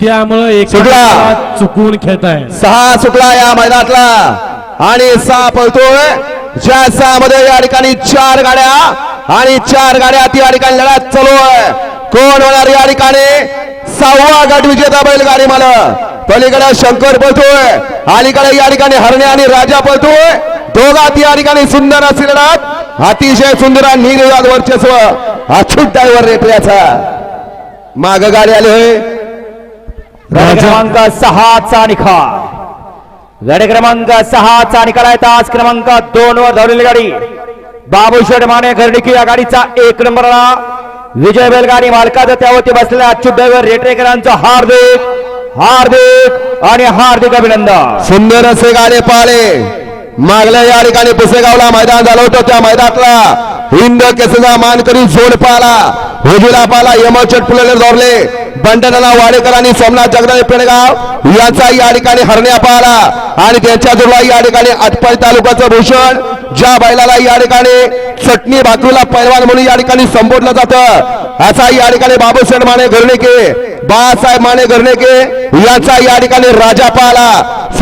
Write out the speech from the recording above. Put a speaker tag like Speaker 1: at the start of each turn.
Speaker 1: त्यामुळं एक
Speaker 2: सुटला.
Speaker 1: चुकून खेळताय
Speaker 2: सहा सुटला या मैदानातला. आणि सहा पळतोय. ज्या सहा मध्ये या ठिकाणी चार गाड्या. आणि चार गाड्या या ठिकाणी लढत चालू आहे. कोण होणार या ठिकाणी? सहावा गट विजेता बैलगाडी मला पलीकडे शंकर पळतोय. अलीकडे या ठिकाणी हरणे आणि राजा पळतोय. दोघात या ठिकाणी सुंदर अशी लढत. अतिशय सुंदर आणि निर्विवाद वर्चस्व. अछूट ड्रायव्हर रेटल्याचा माग गाडी आली होय.
Speaker 3: गड क्रमांक सहाचा निकाल. गड क्रमांक सहाचा निकाल आहे. तास क्रमांक दोन वर धावलेली गाडी. बाबू शेठ माने घरडिकी या गाडीचा एक नंबरला. विजय बैलगाडी मालकाचा त्यावरती बसलेल्या अच्युत ड्रायव्हर रेटरेकरांचं हार्दिक हार्दिक आणि हार्दिक अभिनंदन.
Speaker 2: सुंदर असे गाणे पाळे मागल्या या ठिकाणी पुसेगावला मैदान झालं होतं. त्या मैदानातला हिंद केसचा मान करून जोड पाला हुजुला पाला यमचट फुलेले धरले बंडनाला वाडेकर आणि सोमनाथ जगदाळे पेणगाव याचा या ठिकाणी हरण्या पाला आणि त्यांच्या जोडला या ठिकाणी आटपाडी तालुक्याचं भूषण ज्या बैलाला या ठिकाणी चटणी भाकरीला पैलवान म्हणून या ठिकाणी संबोधलं जातं. असा या ठिकाणी बाबूसाहेब माने घरणेके बाळासाहेब माने घरणेके यांचा या ठिकाणी राजा पाला